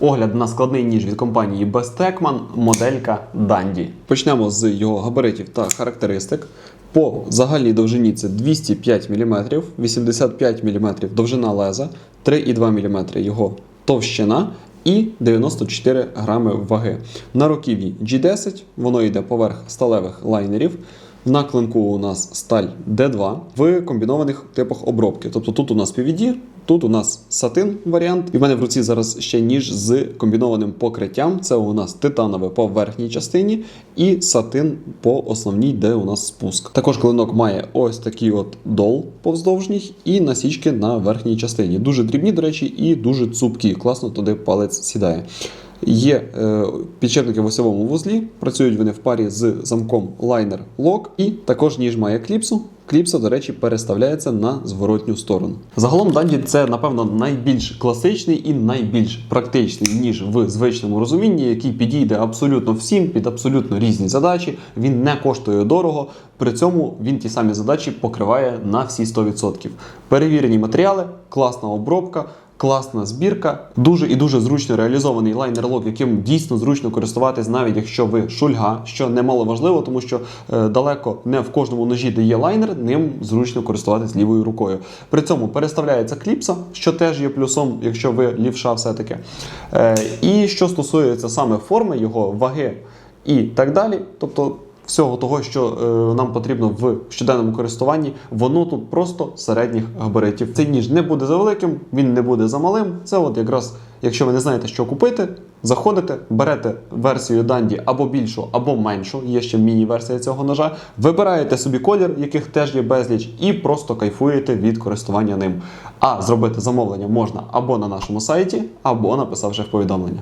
Огляд на складний ніж від компанії Bestekman, моделька Dandy. Почнемо з його габаритів та характеристик. По загальній довжині це 205 мм, 85 мм довжина леза, 3,2 мм його товщина і 94 грами ваги. На руків'ї G10, воно йде поверх сталевих лайнерів. На клинку у нас сталь D2 в комбінованих типах обробки. Тобто тут у нас PVD, тут у нас сатин варіант. І в мене в руці зараз ще ніж з комбінованим покриттям. Це у нас титанове по верхній частині і сатин по основній, де у нас спуск. Також клинок має ось такий от дол повздовжній і насічки на верхній частині. Дуже дрібні, до речі, і дуже цупкі. Класно туди палець сідає. Є е, підшипники в осьовому вузлі, працюють вони в парі з замком лайнер лок, і також ніж має кліпсу. Кліпса, до речі, переставляється на зворотню сторону. Загалом Данді це, напевно, найбільш класичний і найбільш практичний ніж в звичному розумінні, який підійде абсолютно всім під абсолютно різні задачі. Він не коштує дорого. При цьому він ті самі задачі покриває на всі 100%. Перевірені матеріали, класна обробка. Класна збірка, дуже і дуже зручно реалізований лайнер-лок, яким дійсно зручно користуватись, навіть якщо ви шульга, що немало важливо, тому що е, далеко не в кожному ножі, де є лайнер, ним зручно користуватись лівою рукою. При цьому переставляється кліпса, що теж є плюсом, якщо ви лівша все-таки. Е, і що стосується саме форми, його ваги і так далі, тобто всього того, що е, нам потрібно в щоденному користуванні, воно тут просто середніх габаритів. Цей ніж не буде за великим, він не буде за малим. Це от якраз, якщо ви не знаєте, що купити, заходите, берете версію Данді або більшу, або меншу. Є ще міні-версія цього ножа. Вибираєте собі колір, яких теж є безліч, і просто кайфуєте від користування ним. А зробити замовлення можна або на нашому сайті, або написавши в повідомлення.